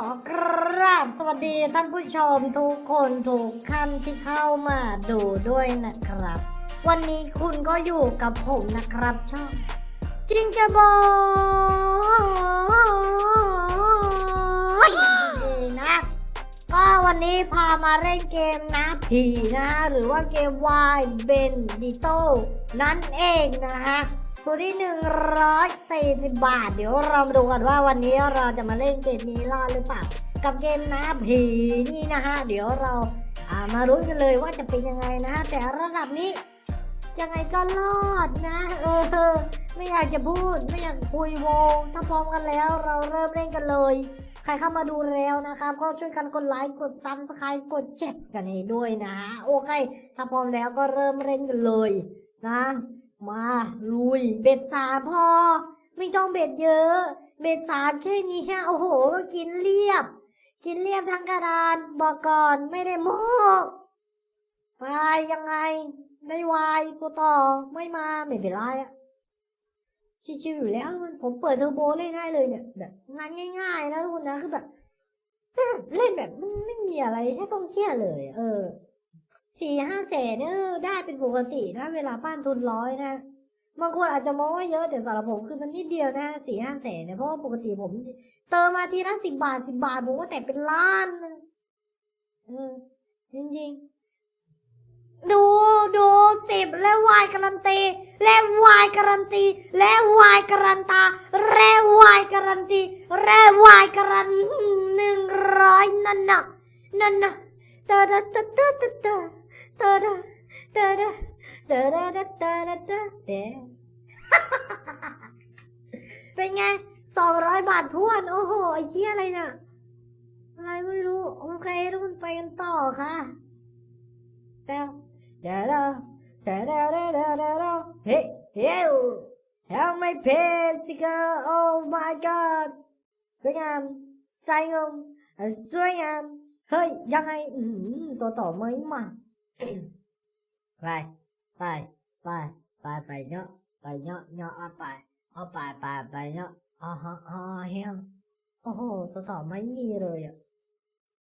ขอกราบสวัสดีท่านผู้ชมทุกคนทุกท่านที่เข้ามาดูด้วยนะครับ วันนี้คุณก็อยู่กับผมนะครับช่องจริงจะบอกนะ ก็วันนี้พามาเล่นเกมนะผีนะ หรือว่าเกมวายเบนดิโตนั่นเองนะฮะ ตัวที่140บาท เดี๋ยวเรามาดูกันว่าวันนี้เราจะมาเล่นเกมนี้รอดหรือเปล่า กับเกมนะผีนี่นะฮะ เดี๋ยวเราามารู้กันเลยว่าจะเป็นยังไงนะฮะ แต่ระดับนี้ ยังไงก็รอดนะ เออ ไม่อยากจะพูด ไม่อยากคุยวงถ้าพร้อมกันแล้ว เราเริ่มเล่นกันเลย ใครเข้ามาดูแล้วนะครับ ก็ช่วยกันกดไลค์ กดซับสไครต์กดแชร์กันให้ด้วยนะฮะ โอเค ถ้าพร้อมแล้วก็เริ่มเล่นกันเลยนะ มาลุย เบ็ดสามพอ ไม่ต้องเบ็ดเยอะ เบ็ดสามแค่นี้แค่โอ้โหก็กินเรียบ กินเรียบทั้งกระดานบอกก่อนไม่ได้โม้ไปยังไง ได้วายตัวต่อไม่มาไม่เป็นไรอะชิวๆอยู่แล้วมันผมเปิดเทอร์โบเล่นได้เลยเนี่ยแบบงานง่ายๆนะทุกคนนะคือแบบเล่นแบบมันไม่มีอะไรให้ต้องเครียดเลย เออ สี่ห้าแสนเออได้เป็นปกตินะเวลาบ้านทุนร้อยนะบางคนอาจจะมองว่าเยอะแต่สำหรับผมคือมันนิดเดียวนะสี่ห้าแสนเนี่ยเพราะว่าปกติผม เติมมาทีละสิบบาทสิบบาทผมก็แต่เป็นล้านนะเออจริงๆ ดูดูสิบและวายการันตี และวายการันตี และวายการันตา และวายการันตี และวายการันหนึ่งร้อยนั่นน่ะนั่นน่ะเตอเตอเตอเตอเตอ ตาดาตาดาตาดาตาดาเป็นไงสองร้อยบาททวน โอ้โหไอ้เชี่ยอะไรน่ะ อะไรไม่รู้ โอเคทุกคนไปกันต่อค่ะเดี๋ยวเดี๋ยวเดี๋ยวเดี๋ยวเดี๋ยเฮ้เฮ้ย Help my pants go oh my god สวยงามไซงงสวยงามเฮ้ยยังไงอืมตัวต่อไม่มา ไปไปไปไปไปเนาะไปเนาะเนาะเอาไปเอาไปไปไปเนาะอ๋อฮะอ๋อเฮียโอ้โหตัวต่อไม่มีเลยอะ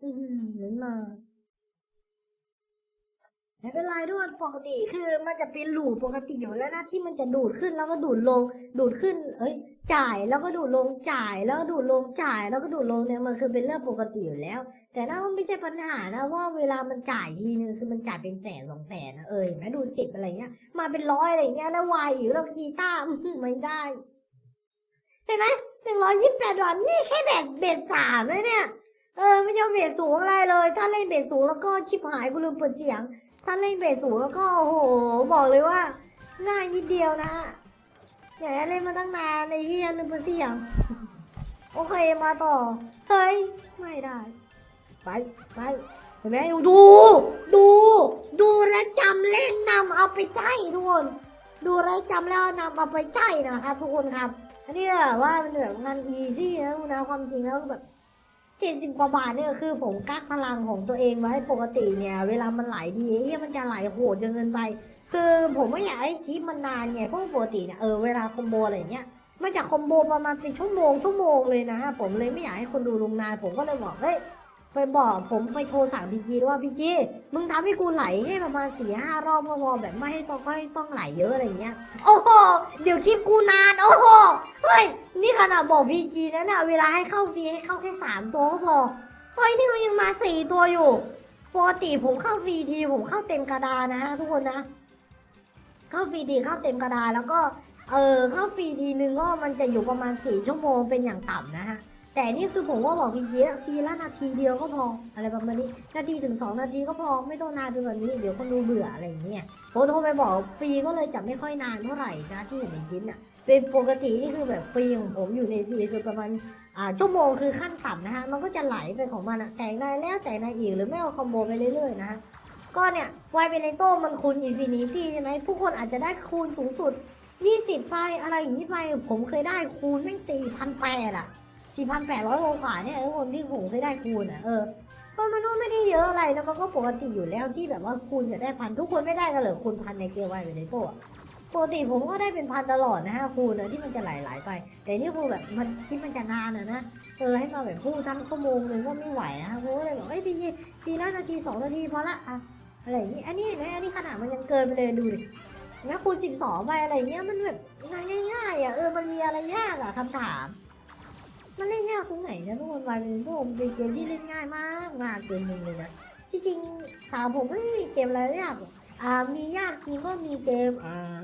อืมเหมือนมา ไม่เป็นไรด้วยปกติคือมันจะเป็นหลูปกติอยู่แล้วนะที่มันจะดูดขึ้นแล้วก็ดูดลง ดูดขึ้น เอ้ย จ่ายแล้วก็ดูดลงจ่ายแล้วก็ดูดลงจ่าย แล้วก็ดูดลงเนี่ยมันคือเป็นเรื่องปกติอยู่แล้ว แต่นั่นมันไม่ใช่ปัญหานะว่าเวลามันจ่ายทีนึงคือมันจ่ายเป็นแสนสองแสนนะเออเห็นไหมดูสิบอะไรเงี้ยมาเป็นร้อยอะไรเงี้ยแล้ววายอยู่แล้วกีตาร์ไม่ได้เห็นไหมหนึ่งร้อยยี่สิบแปดดอลนี่แค่แบตเบสสามเลยเนี่ยเออไม่ใช่เบสสูงอะไรเลย ถ้าเล่นเบสสูงแล้วก็ชิบหายกูลืมเปิดเสียง ถ้าเล่นเบสสูงแล้วก็โอ้โห บอกเลยว่า ง่ายนิดเดียวนะอยากจะเล่นมาตั้งนานในเฮียลืมเสียง โอเคมาต่อ เฮ้ย ไม่ได้ ไปไปเห็นไหมดู ดู ดูและจำเล่นนำเอาไปใจทุกคน ดูและจำแล้วนำเอาไปใจนะครับทุกคนครับ อันนี้แบบว่ามันแบบงานอีซี่นะทุกคนนะความจริงแล้วแบบ เจ็ดสิบกว่าบาทเนี่ยคือผมกักพลังของตัวเองไว้ปกติเนี่ย เวลามันไหลดีเอ้ยมันจะไหลโหดจนเกินไป คือผมไม่อยากให้คลิปมันนานไงเพราะว่าปกติเนี่ยเออเวลาคอมโบอะไรเงี้ยมันจะคอมโบประมาณเป็นชั่วโมงชั่วโมงเลยนะฮะผมเลยไม่อยากให้คนดูลงนานผมก็เลยบอกเฮ้ย ไปบอกผมไปโทรสั่งพีจีว่าพีจีมึงทำให้กูไหลให้ประมาณสี่ห้ารอบก็พอแบบไม่ให้ต้องไม่ต้องไหลเยอะอะไรเงี้ย โอ้โห เดี๋ยวคลิปกูนาน โอ้โห เฮ้ย นี่ขนาดบอกพีจีนะเนี่ยเวลาให้เข้าฟรีให้เข้าแค่สามตัวก็พอ เฮ้ย นี่มันยังมาสี่ตัวอยู่ ปกติผมเข้าฟรีทีผมเข้าเต็มกระดานนะฮะทุกคนนะ เข้าฟรีทีเข้าเต็มกระดานแล้วก็ เออเข้าฟรีทีนึงก็มันจะอยู่ประมาณสี่ชั่วโมงเป็นอย่างต่ำนะฮะ แต่นี่คือผมว่าบอกจริงๆฟรีละนาทีเดียวก็พออะไรประมาณนี้นาทีถึงสองนาทีก็พอไม่ต้องนานไปกว่านี้เดี๋ยวคนดูเบื่ออะไรอย่างเงี้ยผมโทรไปบอกฟรีก็เลยจะไม่ค่อยนานเท่าไหร่นะที่เห็นในคลิปนี่ยเป็นปกตินี่คือแบบฟรีของผมอยู่ในฟรีคือประมาณอ่าชั่วโมงคือขั้นต่ำนะฮะมันก็จะไหลไปของมันอะแต่งได้แล้วแต่งได้อีกหรือไม่เอาคอมโบไปเรื่อยๆนะฮะก็เนี่ยวายเป็นในโต้มันคูณอินฟินิตี้ใช่ไหมทุกคนอาจจะได้คูณสูงสุด 20ไปอะไรอย่างนี้ไปผมเคยได้คูณแม่งสี่พันแปดอะ สี่พันแปดร้อยองศาเนี่ยทุกคนที่ผมเคยได้คูณอะเออก็มันก็ไม่ได้เยอะอะไรนะมันก็ปกติอยู่แล้วที่แบบว่าคูณจะได้พันทุกคนไม่ได้กันเหรอคูณพันในเกมวายเป็นในโต้อะปกติผมก็ได้เป็นพันตลอดนะฮะคูณนะที่มันจะไหลๆไป แต่นี่คือแบบมันคิดมันจะนานอะนะเออให้มาแบบพูดทั้งชั่วโมงเลยก็ไม่ไหวนะฮะผมก็เลยบอกเอ้ยพี่สี่ห้านาทีสองนาทีพอละอะอะไรอย่างนี้อันนี้เห็นไหมอันนี้ขนาดมันยังเกินไปเลยดูดินะคูณสิบสองไปอะไรเงี้ยมันแบบงานง่ายๆอะเออมันมีอะไรยากอะคำถาม มันเล่นยากตรงไหนนะทุกคนวายเป็นพวกผมเป็นเกมที่เล่นง่ายมากมากเกมหนึ่งเลยนะจริงๆสาวผมไม่มีเกมอะไรยากอ่ามียากจริงก็มีเกมอ่า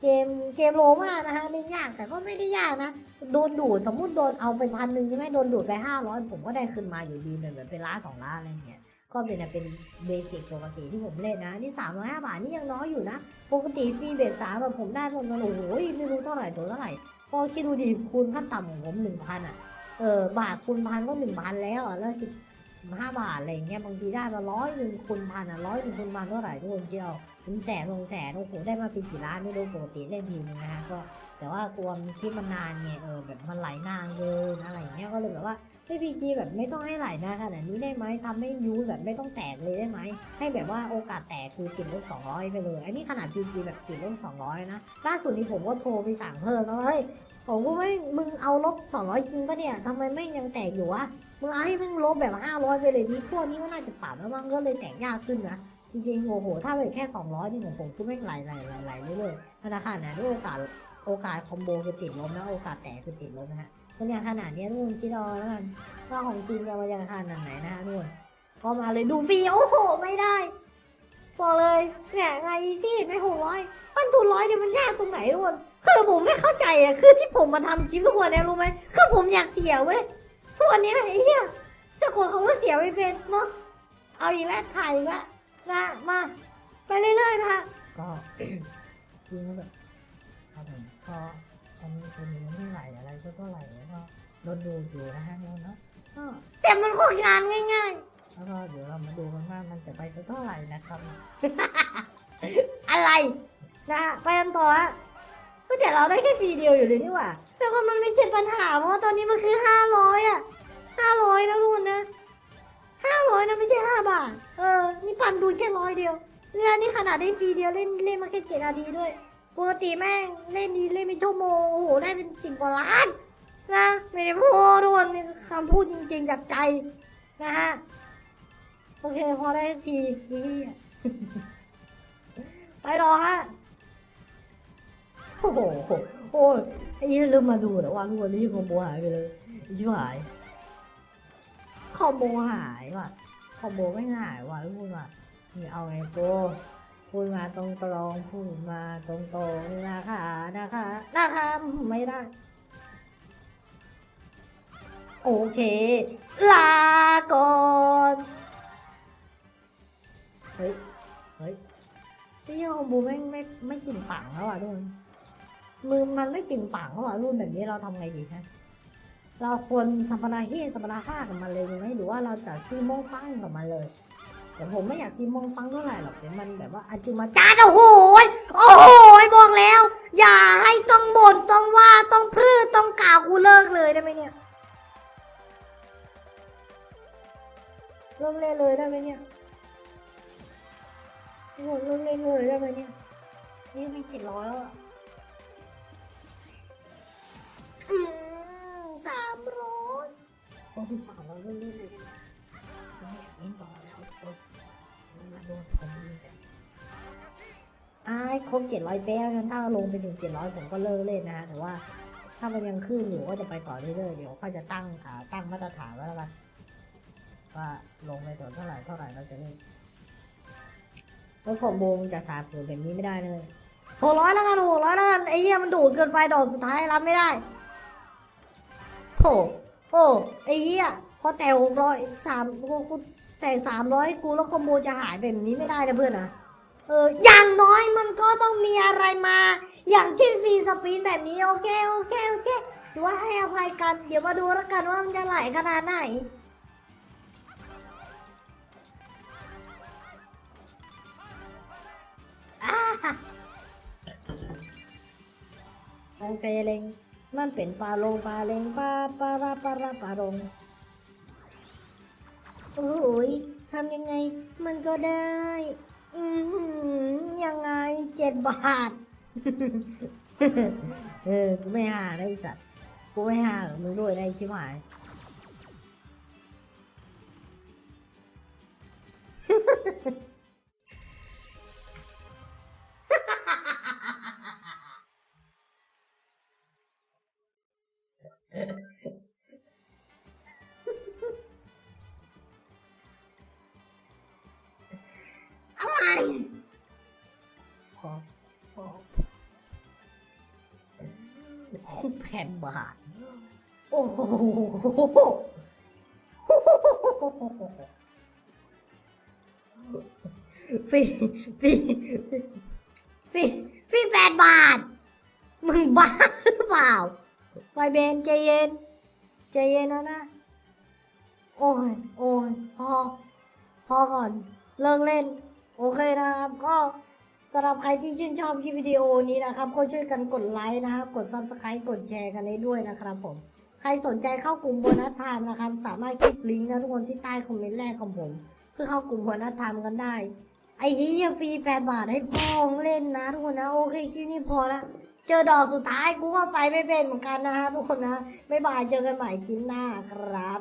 เกมเกมโรมานะฮะเล่นยากแต่ก็ไม่ได้ยากนะโดนดูดสมมุติโดนเอาไปพันหนึ่งใช่ไหมโดนดูดไปห้าร้อยผมก็ได้คืนมาอยู่ดีเหมือนแบบเป็นล้านสองล้านอะไรเงี้ยก็เป็นเป็นเบสิกปกติที่ผมเล่นนะนี่สามร้อยห้าบาทนี่ยังน้อยอยู่นะ ปกติฟรีเบสสามแบบผมได้ประมาณโอ้โหไม่รู้เท่าไหร่ตัวเท่าไหร่ พอคิดดูดิคูณขั้นต่ำของผมหนึ่งพันอะ เออบาทคูณพันก็หนึ่งพันแล้วอะแล้วสิบสิบห้าบาทอะไรเงี้ยบางทีได้มาร้อยหนึ่งคูณพันอะร้อยหนึ่งคูณพันเท่าไหร่ทุกคนเชียว เป็นแสนลงแสนโอ้โหได้มาเป็นกี่ล้านไม่รู้ปกติเล่นทีนึงนะฮะก็แต่ว่ากลัวมันคลิปมันนานไงเออแบบมันไหลนานเกินอะไรอย่างเงี้ยก็เลยแบบว่าให้พีจีแบบไม่ต้องให้ไหลนานขนาดนี้ได้ไหมทำให้ยูแบบไม่ต้องแตกเลยได้ไหมให้แบบว่าโอกาสแตกคือติดลบสองร้อยไปเลยอันนี้ขนาดพีจีแบบติดลบสองร้อยนะล่าสุดนี้ผมก็โทรไปสั่งเพิ่มแล้วว่าเฮ้ยผมก็ไม่มึงเอาลบสองร้อยจริงปะเนี่ยทำไมไม่งยังแตกอยู่วะมึงเอาให้มึงลบแบบห้าร้อยไปเลยนี่พวกนี้ก็น่าจะปรับแล้วมั้งก็เลยแตกยากขึ้นนะ จริงๆโอ้โห ถ้าเป็นแค่สองร้อยนี่ผมผมก็ไม่ไหลไหลไหลไหลเรื่อยๆธนาคารไหนด้วยโอกาสโอกาสคอมโบคือติดลบนะโอกาสแตกคือติดลบนะฮะมันอย่างขนาดเนี้ยทุกคนคิดอแล้วกันว่าของจริงจะมาอย่างขนาดไหนนะฮะทุกคนก็มาเลยดูฟรีโอ้โหไม่ได้บอกเลยเนี่ยไงที่ในหกร้อยต้นทุนร้อยเนี่ยมันยากตรงไหนทุกคนคือผมไม่เข้าใจอะคือที่ผมมาทำคลิปทุกวันเนี่ยรู้ไหมคือผมอยากเสียเว้ยทุกวันเนี้ยไอ้เหี้ยสะกดเขาว่าเสียไม่เป็นเนาะเอาอีกแล้วถ่ายอีกแล้ว นะมาไปเรื่อยๆนะคะก็จริงๆแบบครับผมก็ตอนนี้คนนี้ไม่ไหลอะไรก็เท่าไหร่แล้วก็โดนดูอยู่นะฮะโดนเนาะก็แต่มันโคตรงานง่ายๆแล้วก็เดี๋ยวเรามาดูกันว่ามันจะไปสักเท่าไหร่นะครับอะไรนะไปกันต่อฮะก็แต่เราได้แค่ฟรีเดียวอยู่เลยนี่หว่าแต่ก็มันไม่ใช่ปัญหาเพราะว่าตอนนี้มันคือห้าร้อยอะห้าร้อยนะทุกคนนะ ห้าร้อยนะไม่ใช่ห้าบาท เออ นี่ปันดูนแค่ร้อยเดียวแล้วนี่ขนาดได้ฟรีเดียวเล่นเล่นมาแค่เจ็ดนาทีด้วย ปกติแม่งเล่นดีเล่นเป็นชั่วโมง โอ้โห ได้เป็นสิบกว่าล้านนะไม่ได้พูดทุกคนเป็นคำพูดจริงๆจากใจนะฮะ โอเค พอได้ทีทีไปรอฮะ โอ้โห โอ้ยไอ้ยี่ลืมมาดูแต่ว่าทุกวันนี้คอมโบหายไปเลยชิบหาย คอมโบหายว่ะคอมโบไม่หายว่ะทุกคนว่ะนี่เอาไงโกพูดมาตรงตรงพูดมาตรงตรงนะคะนะคะนะคะไม่ได้ โอเค ลาก่อนเฮ้ยเฮ้ยที่คอมโบไม่ไม่ไม่กลิ่นปังแล้วอะทุกคนมือมันไม่กลิ่นปังแล้วอะรุ่นแบบนี้เราทำไงดีฮะ เราควรสัมปนาเฮสัมปนาห้ากับมันเลยไหมหรือว่าเราจะซีโมงฟังกับมันเลยแต่ผมไม่อยากซีโมงฟังเท่าไหร่หรอกเดี๋ยวมันแบบว่าอาจุมาจ้าดโอ้โหยโอ้โหยบอกแล้ว อย่าให้ต้องบ่นต้องว่าต้องพรืดต้องกล่าวกูเลิกเลยได้ไหมเนี่ยเลิกเล่นเลยได้ไหมเนี่ยโอ้โหเลิกเล่นเลยได้ไหมเนี่ยนี่ไม่เจ็ดร้อยแล้วอะ สามร้อยโอ้สิบสามร้อยเล่นเล่นเลยไม่อยากเล่นต่อแล้วโอ๊ยมาโดนผมยิงกันอ่าครบเจ็ดร้อยแป๊งั้นถ้าลงไปถึงเจ็ดร้อยผมก็เลิกเล่นนะฮะแต่ว่าถ้ามันยังขึ้นอยู่ก็จะไปต่อเรื่อยๆเดี๋ยวค่อยจะตั้งอ่าตั้งมาตรฐานไว้แล้วกันว่าลงไปถึงเท่าไหร่เท่าไหร่เราจะเล่นรถของโบมงจะสาบสูญแบบนี้ไม่ได้เลยหกร้อยแล้วกันหกร้อยแล้วกันไอ้เหี้ยมันดูดเกินไปดอกสุดท้ายรับไม่ได้ โอ้โอ้ไอ้เหี้ยพอแต่หกร้อยสามกูแต่สามร้อยกูแล้วคอมโบจะหายแบบนี้ไม่ได้นะเพื่อนนะเอออย่างน้อยมันก็ต้องมีอะไรมา อย่างเช่นฟรีสปีนแบบนี้โอเคโอเคโอเคถือว่าให้อภัยกัน เดี๋ยวมาดูแล้วกันว่ามันจะไหลขนาดไหนลงเซเลง มันเป็นปลาลงปลาเลงปลาปลาราปลาราปลาลงโอ้ยทำยังไง มันก็ได้ อืมยังไงเจ็ดบาท เออ กูไม่หาได้สัตว์ กูไม่หามึงด้วยได้ชิบหม อะไรพอพอโอ้แผ่นบาท โอ้โหฟรีฟรีฟรีฟรีแปดบาท มึงบ้าหรือเปล่า ไปเบนใจเย็น ใจเย็นนะนะ โอ้ย โอ้ย พอ พอก่อน เลิกเล่น โอเคนะครับ ก็สำหรับใครที่ชื่นชอบคลิปวิดีโอนี้นะครับก็ช่วยกันกดไลค์นะครับ กด subscribe กดแชร์กันได้ด้วยนะครับผม ใครสนใจเข้ากลุ่มโบนัสไทม์นะครับ สามารถคลิกลิงก์นะทุกคนที่ใต้คอมเมนต์แรกของผม เพื่อเข้ากลุ่มโบนัสไทม์กันได้ ไอ้เหี้ยฟรีแปดบาทให้พ่องเล่นนะทุกคนนะ โอเคคลิปนี้พอละ เจอดอกสุดท้ายกูก็ไปไม่เป็นเหมือนกันนะฮะทุกคนนะ ไม่บายเจอกันใหม่คลิปหน้าครับ